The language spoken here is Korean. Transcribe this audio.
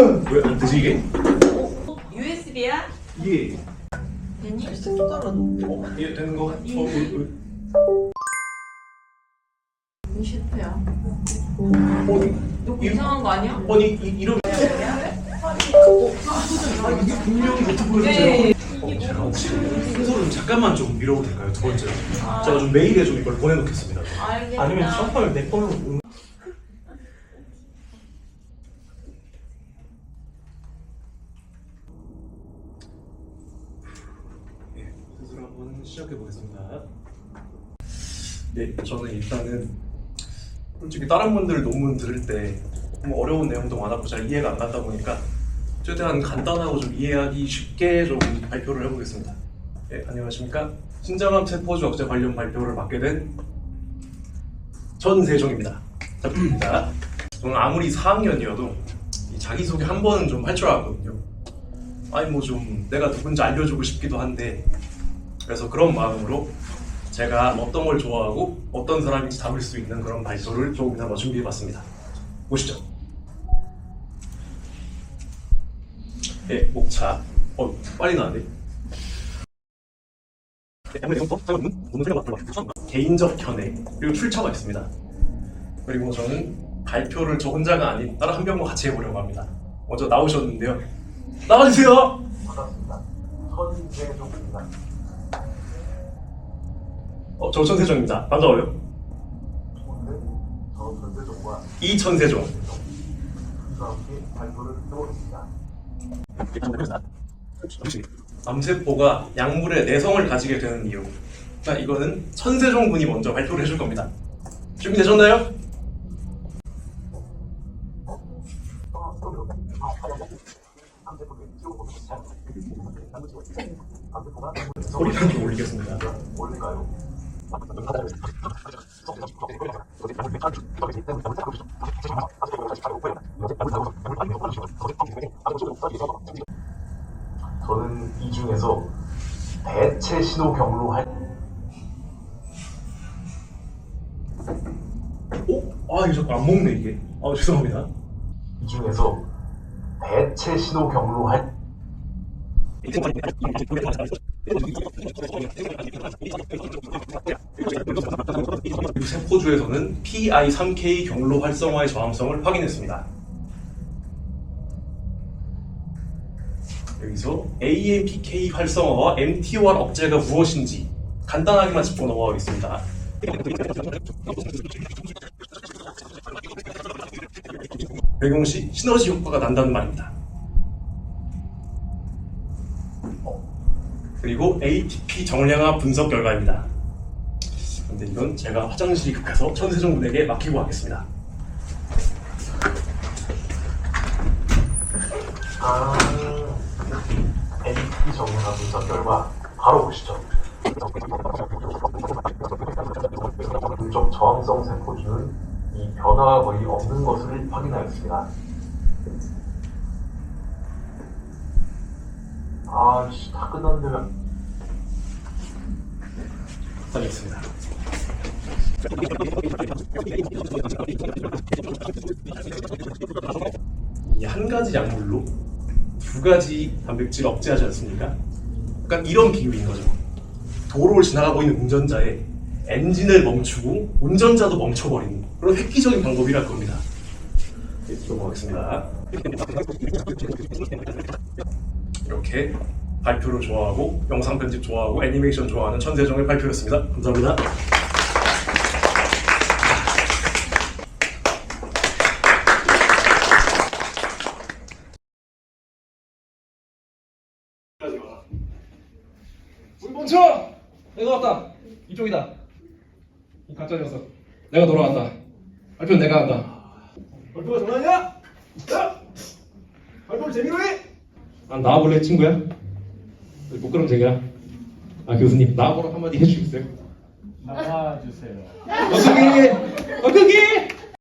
왜안 되지 이게? USB야? 이게 됐니? 어, 이게 되는 거? 어, 어, 어. 실패야. 어디? 너 이- 이상한 거 아니야? 아니 이, 이런 아 이게 분명히 노트북에서 네. 제가 어, 제가 지금 순서를 좀 잠깐만 좀 밀어도 될까요? 두 번째로 제가 좀 메일에 좀 이걸 보내놓겠습니다 좀. 알겠다. 아니면 셔퍼를 내 걸로 음. 네, 슬슬 한번 시작해 보겠습니다. 네, 저는 일단은 솔직히 다른 분들 논문 들을 때좀 어려운 내용도 많았고 잘 이해가 안 갔다 보니까 최대한 간단하고 좀 이해하기 쉽게 좀 발표를 해보겠습니다. 네, 안녕하십니까. 신장암 세포주 억제 관련 발표를 맡게 된 전세종입니다. 자, 부탁드립니다. 저는 아무리 4학년이어도 자기소개 한 번은 좀 할 줄 알거든요. 아니 뭐 좀 내가 누군지 알려주고 싶기도 한데 그래서 그런 마음으로 제가 어떤 걸 좋아하고 어떤 사람인지 담을 수 있는 그런 발표를 조금이나마 준비해봤습니다. 보시죠. 네, 목차. 어, 빨리 나왔네. 네, 개인적 견해, 그리고 출처가 있습니다. 그리고 저는 발표를 저 혼자가 아닌 다른 한 명과 같이 해보려고 합니다. 먼저 나오셨는데요. 나와주세요! 반갑습니다. 선세종입니다. 어, 저 천세종입니다. 반가워요. 저 선세종과 이 천세종. 이와 함께 발표를 해보겠습니다. 암세포가 약물의 내성을 가지게 되는 이유. 자, 이거는 천세종 군이 먼저 발표를 해줄 겁니다. 준비되셨나요? 소리만 좀 올리겠습니다. 저는 이 중에서 대체 신호 경로 할 어? 아, 이거 자꾸 안 먹네, 이게. 아, 죄송합니다. 이 중에서 대체 신호 경로 할 그리고 세포주에서는 PI3K 경로 활성화의 저항성을 확인했습니다. 여기서 AMPK 활성화와 MTOR 억제가 무엇인지 간단하게만 짚고 넘어가겠습니다. 배경 시 시너지 효과가 난다는 말입니다. 그리고 ATP 정량화 분석 결과입니다. 근데 이건 제가 화장실이 급해서 천세종 군에게 맡기고 가겠습니다. 아, NP 정문화 분석 결과 바로 보시죠. 분적 저항성 세포주는 이 변화가 거의 없는 것을 확인하였습니다. 아, 씨, 다 끝났는데 다녀왔습니다. 이한 가지 약물로 두 가지 단백질을 억제하지 않습니까? 약간 이런 비유인 거죠. 도로를 지나가고 있는 운전자의 엔진을 멈추고 운전자도 멈춰버리는 그런 획기적인 방법이랄 겁니다. 네, 넘어가겠습니다. 이렇게 발표를 좋아하고 영상 편집 좋아하고 애니메이션 좋아하는 천세종의 발표였습니다. 감사합니다. 물 멈춰! 내가 왔다. 이쪽이다. 이 가짜 녀석. 내가 돌아왔다. 발표는 내가 한다. 발표가 장난이야? 야! 발표를 재미로 해! 난 나와볼래 친구야? 부끄럼쟁이야. 아 교수님 나와보라 한마디 해주시겠어요? 나와주세요. 어떻게? 어떻게?